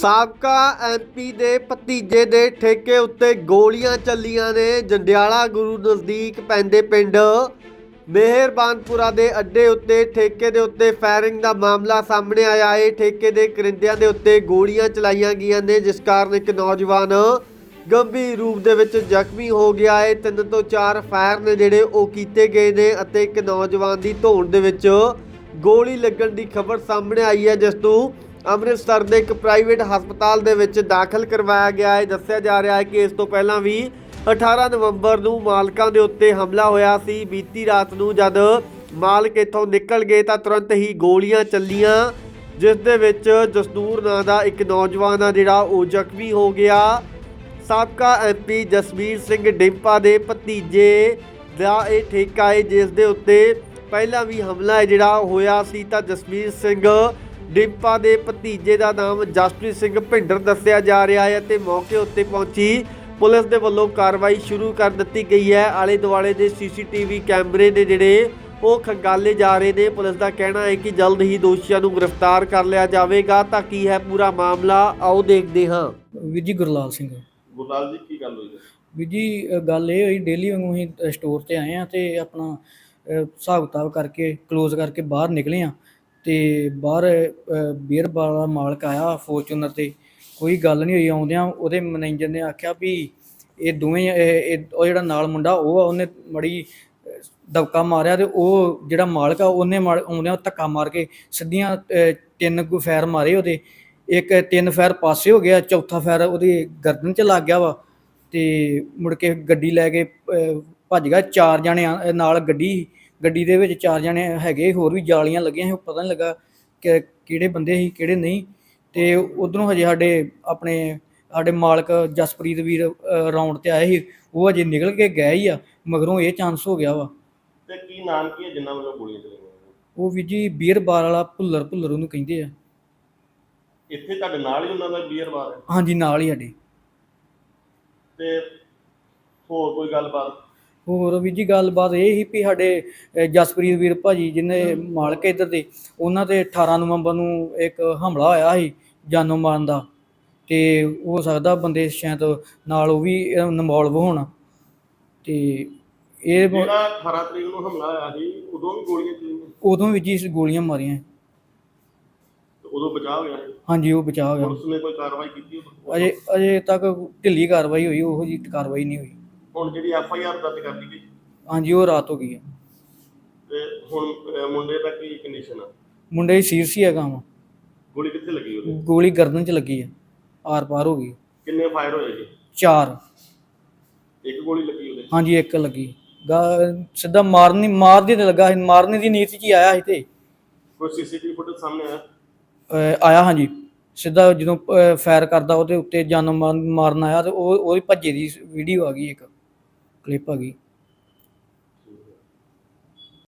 ਸਾਬਕਾ ਐਮਪੀ ਦੇ ਭਤੀਜੇ ਦੇ ਠੇਕੇ ਉੱਤੇ ਗੋਲੀਆਂ ਚੱਲੀਆਂ ਨੇ। ਜੰਡਿਆਲਾ ਗੁਰੂ ਨਜ਼ਦੀਕ ਪੈਂਦੇ ਪਿੰਡ ਮਿਹਰਬਾਨਪੁਰਾ ਦੇ ਅੱਡੇ ਉੱਤੇ ਠੇਕੇ ਦੇ ਉੱਤੇ ਫਾਇਰਿੰਗ ਦਾ ਮਾਮਲਾ ਸਾਹਮਣੇ ਆਇਆ। ਹੈ ਠੇਕੇ ਦੇ ਕਰਿੰਦਿਆਂ ਦੇ ਉੱਤੇ ਗੋਲੀਆਂ ਚਲਾਈਆਂ ਗਈਆਂ ਨੇ, ਜਿਸ ਕਾਰਨ ਇੱਕ ਨੌਜਵਾਨ ਗੰਭੀਰ ਰੂਪ ਦੇ ਵਿੱਚ ਜ਼ਖਮੀ ਹੋ ਗਿਆ। ਹੈ ਤਿੰਨ ਤੋਂ ਚਾਰ ਫਾਇਰ ਨੇ ਜਿਹੜੇ ਉਹ ਕੀਤੇ ਗਏ ਨੇ ਅਤੇ ਇੱਕ ਨੌਜਵਾਨ ਦੀ ਧੌਣ ਦੇ ਵਿੱਚ ਗੋਲੀ ਲੱਗਣ ਦੀ ਖਬਰ ਸਾਹਮਣੇ ਆਈ ਹੈ, ਜਿਸ ਤੋਂ ਅੰਮ੍ਰਿਤਸਰ ਦੇ ਇੱਕ ਪ੍ਰਾਈਵੇਟ ਹਸਪਤਾਲ ਦੇ ਵਿੱਚ ਦਾਖਲ ਕਰਵਾਇਆ ਗਿਆ ਹੈ। ਦੱਸਿਆ ਜਾ ਰਿਹਾ ਹੈ ਕਿ ਇਸ ਤੋਂ ਪਹਿਲਾਂ ਵੀ 18 ਨਵੰਬਰ ਨੂੰ ਮਾਲਕਾਂ ਦੇ ਉੱਤੇ ਹਮਲਾ ਹੋਇਆ ਸੀ। ਬੀਤੀ ਰਾਤ ਨੂੰ ਜਦ ਮਾਲਕ ਇੱਥੋਂ ਨਿਕਲ ਗਏ ਤਾਂ ਤੁਰੰਤ ਹੀ ਗੋਲੀਆਂ ਚੱਲੀਆਂ, ਜਿਸ ਦੇ ਵਿੱਚ ਜਸਦੂਰ ਨਾਂ ਦਾ ਇੱਕ ਨੌਜਵਾਨ ਆ ਜਿਹੜਾ ਉਹ ਜ਼ਖਮੀ ਹੋ ਗਿਆ। ਸਾਬਕਾ ਐਮਪੀ ਜਸਵੀਰ ਸਿੰਘ ਡਿੰਪਾ ਦੇ ਭਤੀਜੇ ਦਾ ਇਹ ਠੇਕਾ ਹੈ, ਜਿਸ ਦੇ ਉੱਤੇ ਪਹਿਲਾਂ ਵੀ ਹਮਲਾ ਜਿਹੜਾ ਹੋਇਆ ਸੀ ਤਾਂ ਜਸਵੀਰ ਸਿੰਘ ਡਿੰਪਾ ਦੇ ਭਤੀਜੇ ਦਾ ਨਾਮ ਜਸਪ੍ਰੀਤ ਸਿੰਘ ਭਿੰਡਰ ਦੱਸਿਆ ਜਾ ਰਿਹਾ ਹੈ ਤੇ ਮੌਕੇ ਉੱਤੇ ਪਹੁੰਚੀ ਪੁਲਿਸ ਦੇ ਵੱਲੋਂ ਕਾਰਵਾਈ ਸ਼ੁਰੂ ਕਰ ਦਿੱਤੀ ਗਈ ਹੈ। ਆਲੇ ਦੁਆਲੇ ਦੇ ਸੀਸੀਟੀਵੀ ਕੈਮਰੇ ਦੇ ਜਿਹੜੇ ਉਹ ਖੰਗਾਲੇ ਜਾ ਰਹੇ ਨੇ। ਪੁਲਿਸ ਦਾ ਕਹਿਣਾ ਹੈ ਕਿ ਜਲਦ ਹੀ ਦੋਸ਼ੀਆਂ ਨੂੰ ਗ੍ਰਿਫਤਾਰ ਕਰ ਲਿਆ ਜਾਵੇਗਾ ਤਾਂ ਕੀ ਹੈ ਪੂਰਾ ਮਾਮਲਾ? ਆਓ ਦੇਖਦੇ ਹਾਂ। ਵੀਰ ਜੀ ਗੁਰਲਾਲ ਸਿੰਘ। ਗੁਰਲਾਲ ਜੀ ਕੀ ਗੱਲ ਹੋਈ ਹੈ? ਵੀਰ ਜੀ ਅ, ਗੱਲ ਇਹ ਹੋਈ ਡੇਲੀ ਵਾਂਗੂ ਅਸੀਂ ਸਟੋਰ ਤੇ ਆਏ ਆ ਤੇ ਆਪਣਾ ਹਿਸਾਬ ਕਿਤਾਬ ਕਰਕੇ ਕਲੋਜ਼ ਕਰਕੇ ਬਾਹਰ ਨਿਕਲੇ ਆ ਤੇ ਬਾਹਰ ਅ, ਬੀਅਰ ਬਾਰ ਦਾ ਮਾਲਕ ਆਇਆ ਫੋਰਚੂਨਰ ਤੇ। ਕੋਈ ਗੱਲ ਨਹੀਂ ਹੋਈ ਆਉਂਦਿਆਂ ਉਹਦੇ ਮੈਨੇਜਰ ਨੇ ਆਖਿਆ ਵੀ ਇਹ ਦੋਵੇਂ ਇਹ- ਉਹ ਜਿਹੜਾ ਨਾਲ ਮੁੰਡਾ ਉਹ ਆ ਉਹਨੇ ਮੜੀ ਦਬਕਾ ਮਾਰਿਆ ਤੇ ਉਹ ਜਿਹੜਾ ਮਾਲਕ ਆ ਉਹਨੇ ਮਾਰ- ਆਉਂਦਿਆਂ ਧੱਕਾ ਮਾਰ ਕੇ ਸਿੱਧੀਆਂ ਤਿੰਨ ਕੁ ਫੈਰ ਮਾਰੇ ਉਹਦੇ। ਇੱਕ ਤਿੰਨ ਫੈਰ ਪਾਸੇ ਹੋ ਗਿਆ ਚੌਥਾ ਫੈਰ ਉਹਦੀ ਗਰਦਨ 'ਚ ਲੱਗ ਗਿਆ ਵਾ ਤੇ ਮੁੜ ਕੇ ਗੱਡੀ ਲੈ ਕੇ ਭੱਜ ਗਿਆ। ਚਾਰ ਜਣੇ ਨਾਲ ਗੱਡੀ ਗੱਡੀ ਦੇ ਵਿੱਚ ਚਾਰ ਜਣੇ ਹੈਗੇ ਹੋਰ ਵੀ ਜਾਲੀਆਂ ਲੱਗੀਆਂ ਸੀ ਉਹ ਪਤਾ ਨਹੀਂ ਲੱਗਾ ਕਿ ਕਿਹੜੇ ਬੰਦੇ ਸੀ ਕਿਹੜੇ ਨਹੀਂ। ਤੇ ਉਧਰੋਂ ਹਜੇ ਸਾਡੇ ਆਪਣੇ ਸਾਡੇ ਮਾਲਕ ਜਸਪ੍ਰੀਤ ਵੀਰ ਰਾਉਂਡ ਤੇ ਆਏ ਸੀ ਉਹ ਹਜੇ ਨਿਕਲ ਕੇ ਗਏ ਹੀ ਆ ਮਗਰੋਂ ਇਹ ਚਾਂਸ ਹੋ ਗਿਆ ਵਾ। ਤੇ ਕੀ ਨਾਮ ਕੀ ਹੈ ਜਿੰਨਾ ਵੱਲੋਂ ਗੋਲੀਆਂ ਚਲਾਈਆਂ ਉਹ ਵੀ ਜੀ ਬੀਅਰ ਬਾਰ ਵਾਲਾ ਭੁੱਲਰ ਭੁੱਲਰ ਉਹਨੂੰ ਕਹਿੰਦੇ ਆ। ਇੱਥੇ ਤੁਹਾਡੇ ਨਾਲ ਹੀ ਉਹਨਾਂ ਦਾ ਬੀਅਰ ਬਾਰ ਹੈ? ਹਾਂਜੀ ਨਾਲ ਹੀ ਸਾਡੇ। ਤੇ ਹੋਰ ਕੋਈ ਗੱਲਬਾਤ? ਹੋਰ ਵੀ ਜੀ ਗੱਲਬਾਤ ਇਹ ਸੀ ਵੀ ਸਾਡੇ ਜਸਪ੍ਰੀਤ ਵੀਰ ਭਾਜੀ ਜਿਹਨੇ ਮਾਲਕ ਇੱਧਰ ਦੇ ਉਹਨਾਂ ਤੇ 18 ਨਵੰਬਰ ਨੂੰ ਇੱਕ ਹਮਲਾ ਹੋਇਆ ਸੀ ਜਾਨੋਂ ਮਾਰਨ ਦਾ। ਤੇ ਹੋ ਸਕਦਾ ਬੰਦੇ ਸ਼ਾਇਦ ਨਾਲ ਉਹ ਵੀ ਇਨਵੋਲਵ ਹੋਣ। ਤੇ ਇਹ ਜਿਹੜਾ 18 ਤਰੀਕ ਨੂੰ ਹਮਲਾ ਹੋਇਆ ਸੀ ਉਦੋਂ ਵੀ ਗੋਲੀਆਂ ਚਲਾਈਆਂ ਉਦੋਂ ਵੀ ਜੀ ਗੋਲੀਆਂ ਮਾਰੀਆਂ। ਉਦੋਂ ਬਚਾਅ ਹੋ ਗਿਆ ਸੀ। ਹਾਂਜੀ ਉਹ ਬਚਾਅ ਹੋ ਗਿਆ। ਪੁਲਿਸ ਨੇ ਕੋਈ ਕਾਰਵਾਈ ਕੀਤੀ? ਅਜੇ ਅਜੇ ਤੱਕ ਢਿੱਲੀ ਕਾਰਵਾਈ ਹੋਈ ਉਹੋ ਜੀ ਕਾਰਵਾਈ ਨਹੀਂ ਹੋਈ। ਹੁਣ ਜਿਹੜੀ ਐਫ ਆਈ ਆਰ ਦਰਜ ਕਰ ਗਈ ਹਾਂਜੀ ਉਹ ਰਾਤ ਹੋ ਗਈ ਹੈ। ਤੇ ਹੁਣ ਅਹ, ਮੁੰਡੇ ਦਾ ਕੀ ਕੰਡੀਸ਼ਨ ਆ? ਮੁੰਡੇ ਦੀ ਸੀਰਸੀ ਹੈਗਾ ਵਾ। ਗੋਲੀ ਕਿੱਥੇ ਲੱਗੀ ਉਹਦੇ? ਗੋਲੀ ਗਰਦਨ 'ਚ ਲੱਗੀ ਹੈ। ਆਰ ਪਾਰ ਹੋ ਗਈ ਕਿੰਨੇ ਫਾਇਰ ਹੋਏ ਜੀ? ਚਾਰ। ਇੱਕ ਗੋਲੀ ਲੱਗੀ ਉਹਦੇ? ਹਾਂਜੀ ਇੱਕ ਲੱਗੀ। ਗਾ- ਸਿੱਧਾ ਮਾਰਨੀ ਮਾਰਦੀ ਤੇ ਲੱਗਾ ਸੀ। ਮਾਰਨੇ ਦੀ ਨੀਤ 'ਚ ਹੀ ਆਇਆ ਸੀ ਤੇ। ਕੋਈ ਸੀਸੀਟੀਵੀ ਫੁਟੇਜ ਸਾਹਮਣੇ ਆਇਆ? ਅਹ ਆਇਆ ਹਾਂਜੀ। ਸਿੱਧਾ ਜਦੋਂ ਫਾਇਰ ਕਰਦਾ ਉਹਦੇ ਉੱਤੇ ਜਾਨੋਂ ਮਾਰਨ ਆਇਆ ਤੇ ਉਹ ਉਹਦੀ ਭੱਜੇ ਦੀ ਵੀਡੀਓ ਆ ਗਈ ਇੱਕ। ਕਲਿੱਪ ਆ ਗਈ